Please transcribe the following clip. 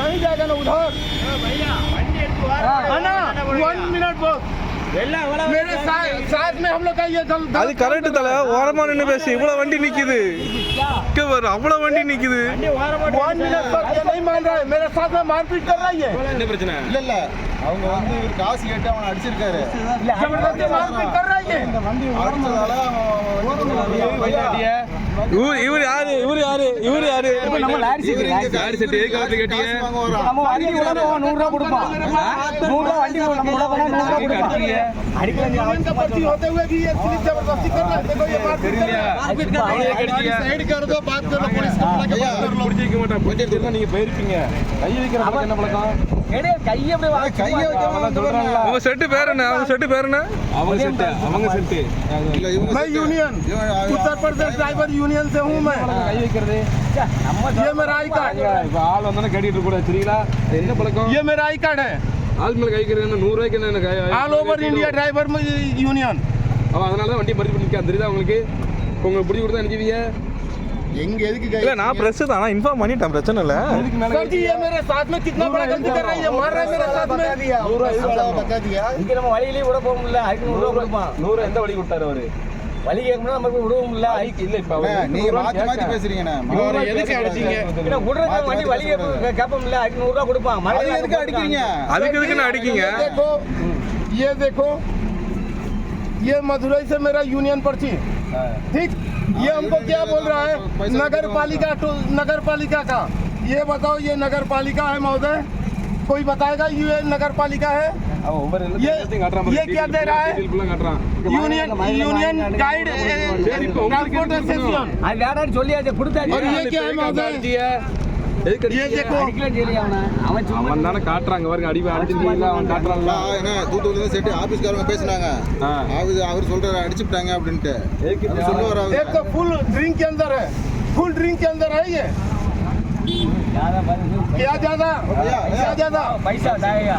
नहीं जाएगा ना उधर है ना वन मिनट बस मेरे साथ साथ में हम लोग का ये दल அது கரெக்ட் தல ஓரமா நின்று பேசு இவ்வளவு வண்டி நிக்குது இங்க பாரு அவ்வளவு வண்டி நிக்குது वन मिनट तक ये नहीं मान रहा है मेरे साथ में मारपीट कर रही है என்ன பிரச்சனை இல்ல இல்ல அவங்க வந்து இவர் காசு கேட்டு அவன் அடிச்சிருக்காரு जबरदस्ती मारपीट कर रही है அடிச்சதால இவர் யாரு இவர் யாரு இவர் யாரு நம்ம லாரி செட் லாரி செட் எதுக்கு வந்து கேட்டீங்க நம்ம வண்டி உள்ள போவோம் நூறு ரூபா நீங்க போயிருப்பீங்க கை வைக்கிற என்ன பழக்கம் கையை அப்படியே அட, கையை வைக்காம வந்து வர்றான்ல. உங்க செட்டு பேர் என்ன அவங்க செட்டு பேர் என்ன அவங்க செட்டு அவங்க செட்டு இல்ல, இவங்க मैं செட்டு- यूनियन இவன் उत्तर प्रदेश ड्राइवर यूनियन से हूँ मैं கை வைக்கிறது ये मेरा आई कार्ड இப்ப ஆள் வந்தானே கட்டிட்டு இருக்க கூடாது சரிங்களா அது என்ன பழக்கம் ये मेरा आई कार्ड है ஆள் மேல கை வைக்கிறது என்ன நூறு ரூபாய்க்கு என்ன கை all over India driver union அவன் அதனால தான் வண்டி பறிச்சு பண்ணிக்கான் தெரியுதா உங்களுக்கு இப்ப உங்களுக்கு பிடிச்சி கொடுத்தா நினைச்சுவீங்க எங்க எதுக்கு கை இல்ல நான் பிரஸ் தான் நான் இன்ஃபார்ம் பண்ணிட்டேன் பிரச்சனை இல்ல सर जी ये मेरे साथ में कितना बड़ा गलती कर रही है मार रहा है मेरे साथ में பத்தா தியா இங்க நம்ம வழியிலேயே விட போக முடியல அதுக்கு நூறு ரூபா கொடுப்பான் நூறு எந்த வழி கொடுத்தாரு அவரு வழி கேட்கணும் நம்ம போய் விடவும் முடியல பைக் இல்ல இப்ப அண்ணே, நீங்க மாத்தி மாத்தி பேசுறீங்கண்ணே அவரை எதுக்கு அடிச்சீங்க இல்ல விடுறது வண்டி வழி கேட்ப கேட்போம் இல்ல அதுக்கு நூறு ரூபா கொடுப்பான் அது எதுக்கு அடிக்கிறீங்க அதுக்கு எதுக்கு நான் அடிக்கீங்க ये देखो ये देखो ये मदुरई से मेरा यूनियन पर्ची ठीक ये हमको क्या बोल रहा है नगर पालिका नगर पालिका का ये बताओ ये नगर पालिका है महोदय कोई बताएगा ये नगर पालिका है ये ये क्या दे रहा है union union guide transport association और ये क्या है महोदय எதுக்கு ये அடிச்சீங்க? देखो அடிக்கலாம் சொல்லி அவனை அவன் சும்மா அவன் தானே காட்டுறாங்க பாருங்க அடி அடிச்சிருக்கீங்களா அவன் காட்டுறான்ல என்ன தூத்துக்குடி தான் செட்டு ஆபீஸ்காரங்க பேசுனாங்க ஆ. அவர் அவர் சொல்றாரு அடிச்சுட்டாங்க அப்படின்ட்டு எதுக்கு அவர் சொல்லுவார் அவர் एक तो फुल ड्रिंक के अंदर है फुल ड्रिंक के अंदर है ये யாரா பாருங்க क्या ज्यादा क्या ज्यादा பைசா தாயா